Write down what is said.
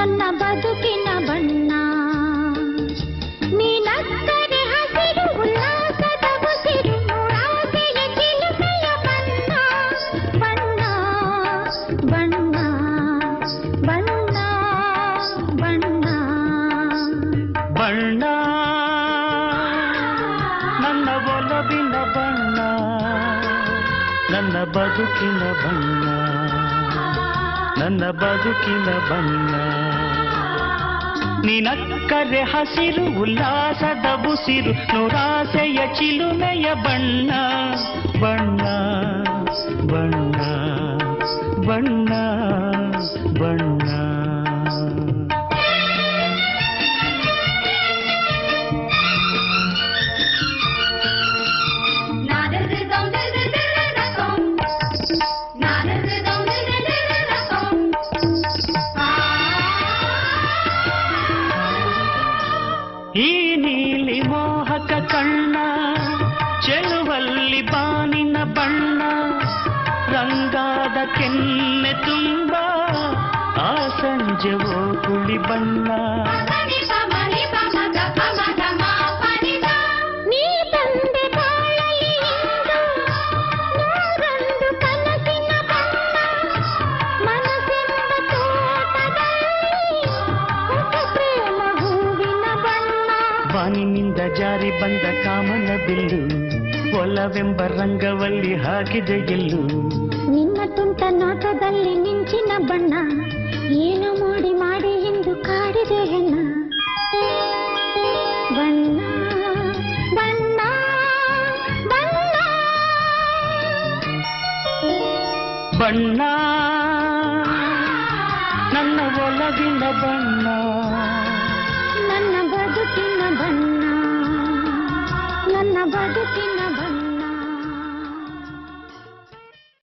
ಬದುಕಿನ ಬಣ್ಣ ನೀನಕ್ಕರೆ ಹಸಿರು ಉಲ್ಲಾಸದ ಉಸಿರು ನೂರಾಸೆಯ ಚಿಲುಮೆಯ ಬಣ್ಣ ಬಣ್ಣ ಬಣ್ಣ ಬಣ್ಣ ಬಣ್ಣ ಬಣ್ಣ ನನ್ನ ಒಲವಿನ ಬಣ್ಣ ನನ್ನ ಬದುಕಿನ ಬಣ್ಣ ನನ್ನ ಬದುಕಿನ ಬಣ್ಣ. ನಿನಕ್ಕರೆ ಹಸಿರು ಉಲ್ಲಾಸದ ಬುಸಿರು ನೂರಾಸೆಯ ಚಿಲುಮೆಯ ಬಣ್ಣ. ಬಣ್ಣ ಬಣ್ಣ. ಈ ನೀಲಿ ಮೋಹಕ ಕಣ್ಣ ಚೆಲುವಲ್ಲಿ ಬಾನಿನ ಬಣ್ಣ ರಂಗಾದ ಕೆನ್ನೆ ತುಂಬ ಆ ಸಂಜೆ ಓ ಬಣ್ಣ. ಬಾನಿನಿಂದ ಜಾರಿ ಬಂದ ಕಾಮನ ಬಿಲ್ಲು ಒಲವೆಂಬ ರಂಗವಲ್ಲಿ ಹಾಕಿದೆ ಗೆಲ್ಲು ನಿನ್ನ ತುಂಟ ನಾಟದಲ್ಲಿ ಮಿಂಚಿನ ಬಣ್ಣ ಏನು ಮಾಡಿ ಮಾಡಿ ಎಂದು ಕಾಡಿದೆ ಹೆಣ್ಣ. ಬಣ್ಣ ಬಣ್ಣ ಬಣ್ಣ. ಬಣ್ಣ ನನ್ನ ಒಲವಿನ ಬಣ್ಣ. ನನ್ನ ಬದುಕಿನ ಬಣ್ಣ. but the